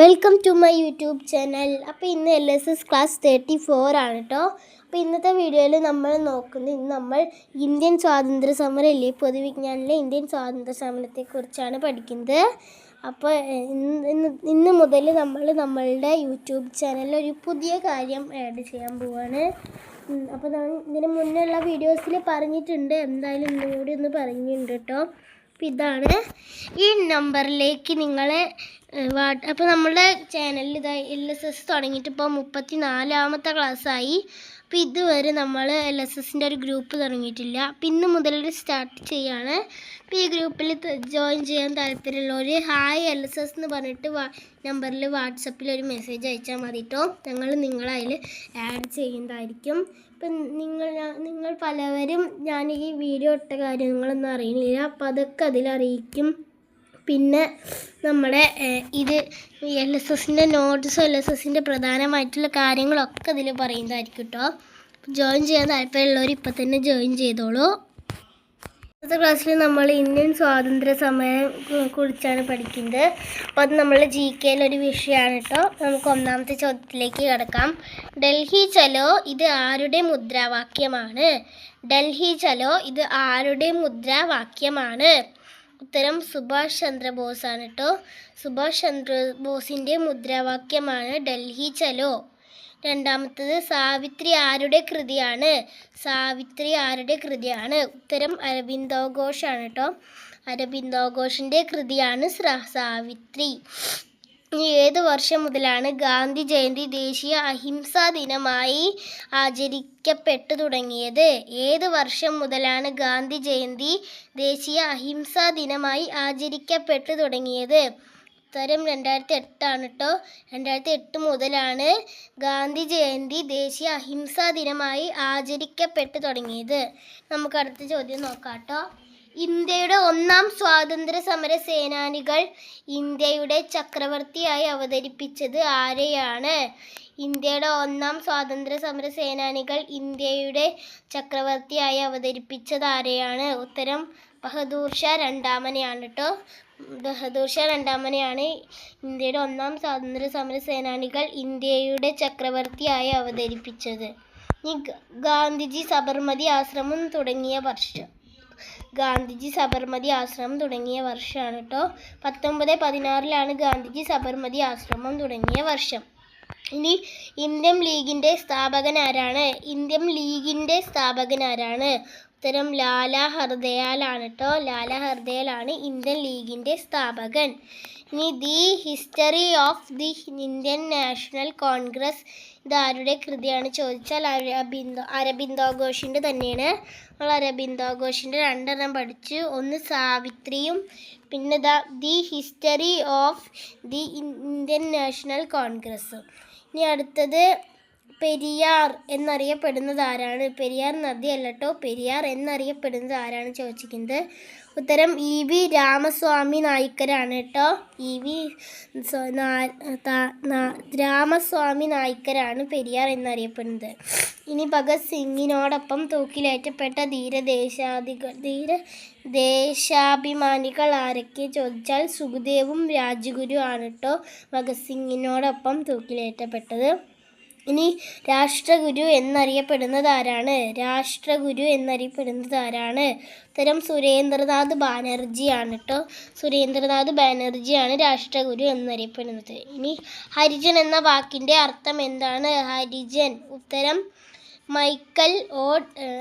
Welcome to my YouTube channel അപ്പോൾ ഇന്ന് L S S class thirty four ആണ് കേട്ടോ അപ്പോൾ ഇന്നത്തെ വീഡിയോയിൽ നമ്മൾ നോക്കുന്നത് ഇന്ന് നമ്മൾ ഇന്ത്യൻ സ്വാതന്ത്ര്യ സമരം ഇല്ലേ പൊതുവിജ്ഞാനിലെ ഇന്ത്യൻ സ്വാതന്ത്ര്യ സമരത്തെക്കുറിച്ചാണ് പഠിക്കുന്നത്. അപ്പോൾ ഇന്ന് ഇന്ന് മുതൽ നമ്മൾ നമ്മളുടെ യൂട്യൂബ് ചാനലിൽ ഒരു പുതിയ കാര്യം ആഡ് ചെയ്യാൻ പോവാണ്. അപ്പോൾ ഇതിന് മുന്നേ ഉള്ള വീഡിയോസിൽ പറഞ്ഞിട്ടുണ്ട്. എന്തായാലും ഇന്നുകൂടി ഒന്ന് പറഞ്ഞിട്ടുണ്ട് കേട്ടോ ഇതാണ് ഈ നമ്പറിലേക്ക് നിങ്ങൾ അപ്പോൾ നമ്മുടെ ചാനലിൽ ഇതാ എൽ എസ് എസ് തുടങ്ങിയിട്ട് ഇപ്പോൾ മുപ്പത്തി നാലാമത്തെ ക്ലാസ്സായി അപ്പോൾ ഇതുവരെ നമ്മൾ എൽ എസ് എസിന്റെ ഒരു ഗ്രൂപ്പ് തുടങ്ങിയിട്ടില്ല. അപ്പം ഇന്ന് മുതൽ സ്റ്റാർട്ട് ചെയ്യാണ്. അപ്പോൾ ഈ ഗ്രൂപ്പിൽ ജോയിൻ ചെയ്യാൻ താല്പര്യമുള്ളവർ ഹായ് എൽ എസ് എസ് എന്ന് പറഞ്ഞിട്ട് നമ്പറിൽ വാട്സപ്പിൽ ഒരു മെസ്സേജ് അയച്ചാൽ മതി കേട്ടോ ഞങ്ങൾ നിങ്ങളതിൽ ആഡ് ചെയ്യുന്നതായിരിക്കും. ഇപ്പം നിങ്ങൾ നിങ്ങൾ പലവരും ഞാൻ ഈ വീഡിയോ ഇട്ട കാര്യങ്ങളൊന്നും അറിയുന്നില്ല. അപ്പോൾ അതൊക്കെ അതിലറിയിക്കും. പിന്നെ നമ്മുടെ ഇത് എൽ എസ് എസിന്റെ നോട്ട്സും എൽ എസ് എസിന്റെ പ്രധാനമായിട്ടുള്ള കാര്യങ്ങളൊക്കെ ഇതിൽ പറയുന്നതായിരിക്കും കേട്ടോ ജോയിൻ ചെയ്യാൻ താല്പര്യമുള്ളവർ ഇപ്പം തന്നെ ജോയിൻ ചെയ്തോളൂ. അടുത്ത ക്ലാസ്സിൽ നമ്മൾ ഇന്ത്യൻ സ്വാതന്ത്ര്യ സമയം കുറിച്ചാണ് പഠിക്കുന്നത്. അപ്പോൾ അത് നമ്മളുടെ ജി കെയിലൊരു വിഷയമാണ് കേട്ടോ നമുക്ക് ഒന്നാമത്തെ ചോദ്യത്തിലേക്ക് കിടക്കാം. ഡൽഹി ചലോ ഇത് ആരുടെ മുദ്രാവാക്യമാണ്? ഡൽഹി ചലോ ഇത് ആരുടെ മുദ്രാവാക്യമാണ്? ഉത്തരം സുഭാഷ് ചന്ദ്രബോസ് ആണ് കേട്ടോ സുഭാഷ് ചന്ദ്രബോസിന്റെ മുദ്രാവാക്യമാണ് ഡൽഹി ചലോ. രണ്ടാമത്തത് സാവിത്രി ആരുടെ കൃതിയാണ്? സാവിത്രി ആരുടെ കൃതിയാണ്? ഉത്തരം അരവിന്ദോ ഘോഷാണ് കേട്ടോ അരബിന്ദോ ഘോഷിന്റെ കൃതിയാണ് സാവിത്രി. ഏത് വർഷം മുതലാണ് ഗാന്ധി ജയന്തി ദേശീയ അഹിംസാ ദിനമായി ആചരിക്കപ്പെട്ടു തുടങ്ങിയത്? ഏത് വർഷം മുതലാണ് ഗാന്ധി ജയന്തി ദേശീയ അഹിംസാ ദിനമായി ആചരിക്കപ്പെട്ടു തുടങ്ങിയത്? ഉത്തരം രണ്ടായിരത്തി എട്ടാണ് കേട്ടോ രണ്ടായിരത്തി എട്ട് മുതലാണ് ഗാന്ധി ജയന്തി ദേശീയ അഹിംസാ ദിനമായി ആചരിക്കപ്പെട്ടു തുടങ്ങിയത്. നമുക്ക് അടുത്ത ചോദ്യം നോക്കാം കേട്ടോ ഇന്ത്യയുടെ ഒന്നാം സ്വാതന്ത്ര്യ സമര സേനാനികൾ ഇന്ത്യയുടെ ചക്രവർത്തിയായി അവതരിപ്പിച്ചത് ആരെയാണ്? ഇന്ത്യയുടെ ഒന്നാം സ്വാതന്ത്ര്യ സമര സേനാനികൾ ഇന്ത്യയുടെ ചക്രവർത്തിയായി അവതരിപ്പിച്ചത് ആരെയാണ്? ഉത്തരം ബഹദൂർ ഷാ രണ്ടാമനെയാണ് കേട്ടോ ബഹദൂർ ഷാ രണ്ടാമനെയാണ് ഇന്ത്യയുടെ ഒന്നാം സ്വാതന്ത്ര്യ സമര സേനാനികൾ ഇന്ത്യയുടെ ചക്രവർത്തിയായി അവതരിപ്പിച്ചത്. ഗാന്ധിജി സബർമതി ആശ്രമം തുടങ്ങിയ വർഷം. ഗാന്ധിജി സബർമതി ആശ്രമം തുടങ്ങിയ വർഷമാണ് കേട്ടോ പത്തൊമ്പത് പതിനാറിലാണ് ഗാന്ധിജി സബർമതി ആശ്രമം തുടങ്ങിയ വർഷം. ഇനി ഇന്ത്യൻ ലീഗിന്റെ സ്ഥാപകൻ ആരാണ്? ഇന്ത്യൻ ലീഗിന്റെ സ്ഥാപകൻ ആരാണ്? ഉത്തരം ലാല ഹർദയാലാണ് കേട്ടോ ലാല ഹർദയാലാണ് ഇന്ത്യൻ ലീഗിന്റെ സ്ഥാപകൻ. ഇനി the history of the Indian national Congress ഇത് ആരുടെ കൃതിയാണ്? ചോദിച്ചാൽ അരബിന്ദോ അരബിന്ദോ ഘോഷിന്റെ തന്നെയാണ്. നമ്മൾ അരബിന്ദോ ഘോഷിന്റെ രണ്ടെണ്ണം പഠിച്ചു. ഒന്ന് സാവിത്രിയും പിന്നെ the the history of the Indian national Congress ഇനി അടുത്തത് പെരിയാർ എന്നറിയപ്പെടുന്നത് ആരാണ്? പെരിയാർ നദിയല്ല കേട്ടോ പെരിയാർ എന്നറിയപ്പെടുന്നത് ആരാണ് ചോദിച്ചിരിക്കുന്നത്? ഉത്തരം ഇ വി രാമസ്വാമി നായ്ക്കരാണ് കേട്ടോ ഇ വി രാമസ്വാമി നായ്ക്കരാണ് പെരിയാർ എന്നറിയപ്പെടുന്നത്. ഇനി ഭഗത് സിംഗിനോടൊപ്പം തൂക്കിലേറ്റപ്പെട്ട ധീരദേശാധികൾ ധീര ദേശാഭിമാനികൾ ആരൊക്കെ ചോദിച്ചാൽ സുഖദേവും രാജഗുരു ആണ് കേട്ടോ ഭഗത് സിംഗിനോടൊപ്പം തൂക്കിലേറ്റപ്പെട്ടത്. ഇനി രാഷ്ട്രഗുരു എന്നറിയപ്പെടുന്നത് ആരാണ്? രാഷ്ട്രഗുരു എന്നറിയപ്പെടുന്നത് ആരാണ്? ഉത്തരം സുരേന്ദ്രനാഥ് ബാനർജിയാണ് കേട്ടോ സുരേന്ദ്രനാഥ് ബാനർജിയാണ് രാഷ്ട്രഗുരു എന്നറിയപ്പെടുന്നത്. ഇനി ഹരിജൻ എന്ന വാക്കിന്റെ അർത്ഥം എന്താണ്? ഹരിജൻ. ഉത്തരം മൈക്കൽ ഓ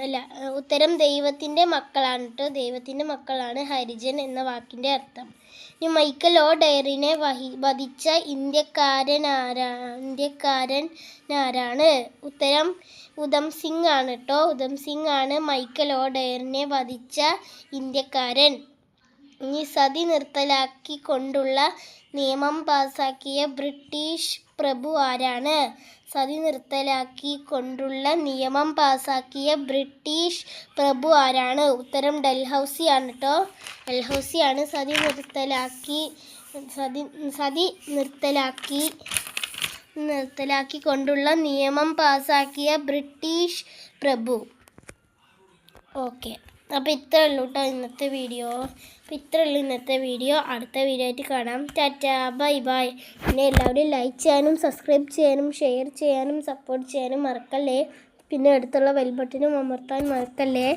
അല്ല ഉത്തരം ദൈവത്തിന്റെ മക്കളാണ് കേട്ടോ ദൈവത്തിന്റെ മക്കളാണ് ഹരിജൻ എന്ന വാക്കിന്റെ അർത്ഥം. ഇനി മൈക്കൽ ഓ ഡയറിനെ വഹി വധിച്ച ഇന്ത്യക്കാരൻ ആരാണ്? ഉത്തരം ഉദം സിംഗ് ആണ് കേട്ടോ ഉദം സിംഗ് ആണ് മൈക്കൽ ഓ ഡയറിനെ വധിച്ച ഇന്ത്യക്കാരൻ. ഇനി സതി നിർത്തലാക്കിക്കൊണ്ടുള്ള നിയമം പാസാക്കിയ ബ്രിട്ടീഷ് പ്രഭു ആരാണ്? സതി നിർത്തലാക്കിക്കൊണ്ടുള്ള നിയമം പാസാക്കിയ ബ്രിട്ടീഷ് പ്രഭു ആരാണ്? ഉത്തരം ഡൽഹൌസി ആണ് കേട്ടോ ഡൽഹൌസി ആണ് സതി നിർത്തലാക്കി സതി സതി നിർത്തലാക്കി നിർത്തലാക്കിക്കൊണ്ടുള്ള നിയമം പാസാക്കിയ ബ്രിട്ടീഷ് പ്രഭു. ഓക്കെ. അപ്പോൾ ഇത്രേ ഉള്ളൂ കേട്ടോ ഇന്നത്തെ വീഡിയോ അപ്പോൾ ഇത്രേ ഉള്ളൂ ഇന്നത്തെ വീഡിയോ അടുത്ത വീഡിയോ ആയിട്ട് കാണാം. Tata bye bye. പിന്നെ എല്ലാവരും ലൈക്ക് ചെയ്യാനും സബ്സ്ക്രൈബ് ചെയ്യാനും ഷെയർ ചെയ്യാനും സപ്പോർട്ട് ചെയ്യാനും മറക്കല്ലേ? പിന്നെ അടുത്തുള്ള ബെൽ ബട്ടനും അമർത്താൻ മറക്കല്ലേ?